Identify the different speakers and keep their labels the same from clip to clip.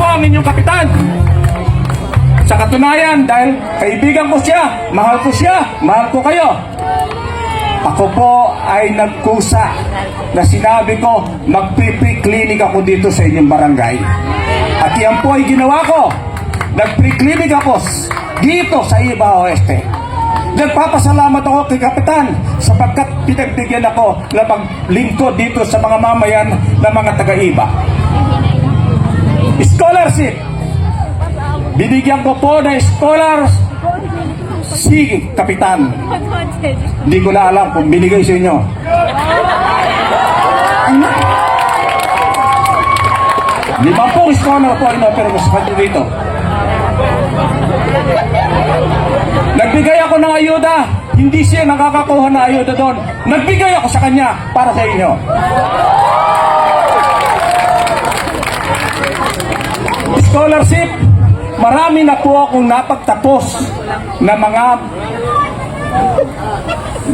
Speaker 1: po ang inyong kapitan. Sa katunayan, dahil kaibigan ko siya, mahal ko siya, mahal ko kayo. Ako po ay nagkusa na sinabi ko, magpipri-clinic ako dito sa inyong barangay. At yan po ay ginawa ko. Nagpre-clinic ako dito sa Iba Oeste. Nagpapasalamat ako kay Kapitan sapagkat pinagbigyan ako na maglingkod dito sa mga mamayan ng mga taga-iba. Scholarship. Binigyan ko po ng scholars si Kapitan. Hindi ko na alam kung binigay sa inyo. Ano? Limampung scholar po ang inopera ko sa kanya dito. Nagbigay ako ng ayuda. Hindi siya nakakakuha ng ayuda doon. Nagbigay ako sa kanya para sa inyo. Scholarship, marami na po akong napagtapos na mga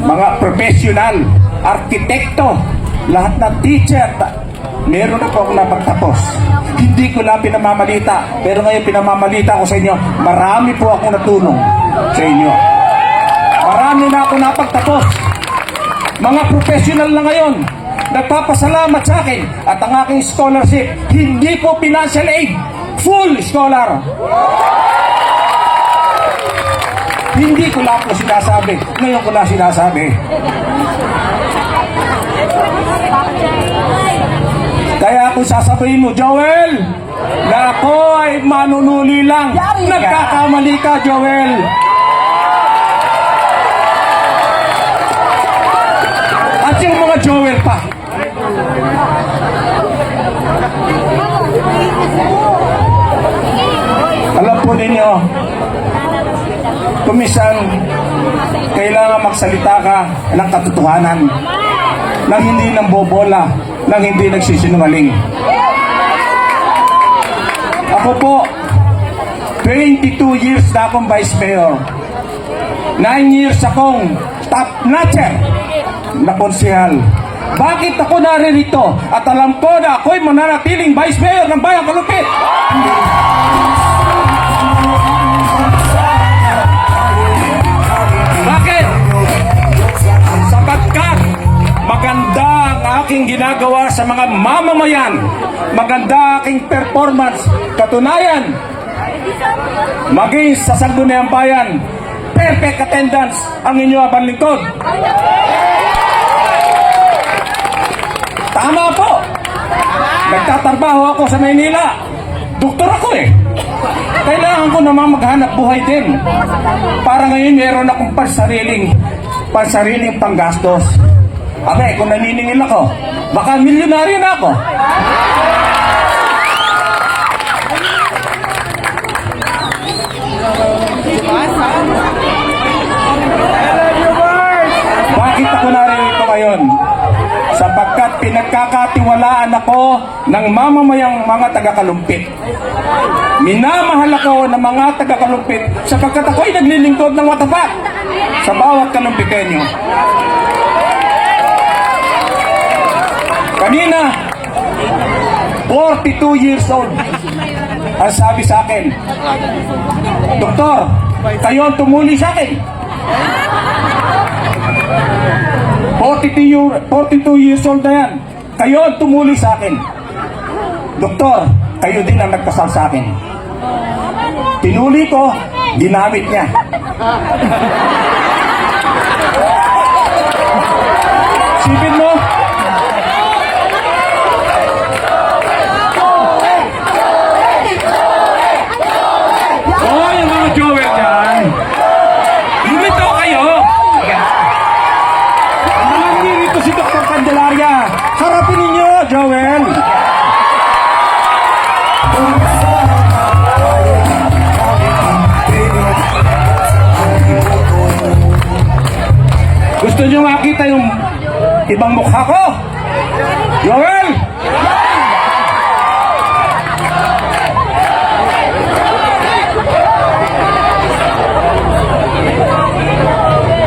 Speaker 1: mga professional, arkitekto, lahat ng teacher, meron ako akong napagtapos. Hindi ko lang pinamamalita, pero ngayon pinamamalita ko sa inyo, marami po akong natulong sa inyo. Marami na ako napagtapos. Mga professional na ngayon, nagpapasalamat sa akin at ang aking scholarship, hindi po financial aid, full scholar. Hindi ko lang po sinasabi. Ngayon ko lang sinasabi. Kaya kung sasabihin mo, Joel, na ako ay manunuli lang. Nagkakamali ka, Joel. At yung mga Joel pa. Ninyo, kumisan, kailangan magsalita ka ng katotohanan, nang hindi nang bobola, nang hindi nagsisinungaling. Ako po, 22 years na akong vice mayor. 9 years akong top notcher na konsehal. Bakit ako naririto at alam ko na ako'y mananatiling vice mayor ng Bayang Kalupit? Aking ginagawa sa mga mamamayan. Maganda aking performance. Katunayan, maging sa Sangguniang Bayan, perfect attendance ang inyo abang lingkod. Tama po. Nagtatrabaho ako sa Maynila. Doktor ako eh. Kailangan ko naman maghanap buhay din. Para ngayon meron akong pansariling, pansariling panggastos. Abe, kung naniningil ako, baka milyonaryo na ako. Bakit ako narito ngayon? Sapagkat pinagkakatiwalaan ako ng mamamayang mga taga-kalumpit. Minamahal ako ng mga taga-kalumpit sapagkat ako'y naglilingkod ng matapat sa bawat kalumpitenyo. Kanina, 42 years old, ang sabi sa akin, Doktor, kayo ang tumuli sa akin. 42, year- 42 years old na yan. Kayo ang tumuli sa akin. Doktor, kayo din ang nagkasal sa akin. Pinuli ko, ginamit niya. Ibang mukha ko? Joel!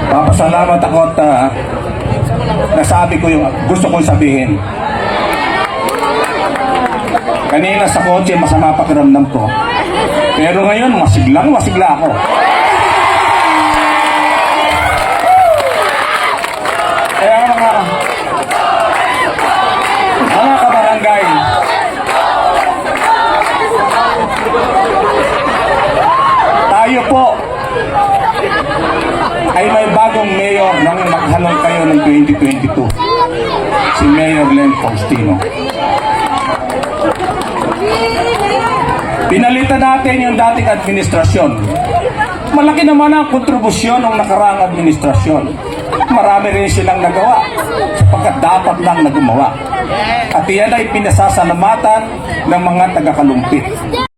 Speaker 1: Papasalamat ako at ah, nasabi ko yung gusto kong sabihin. Kanina sa kotse, masama pakiramdam ko. Pero ngayon, masiglang masigla ako. Kaya mga, mga kabarangay, tayo po ay bagong mayor nang maghanong kayo ng 2022. Si Mayor Len Faustino. Pinalitan natin yung dating administrasyon. Malaki naman ang kontribusyon ng nakaraang administrasyon. Marami rin silang nagawa sapagkat dapat lang na gumawa. At iyan ay pinasasalamatan ng mga taga-kalumpit.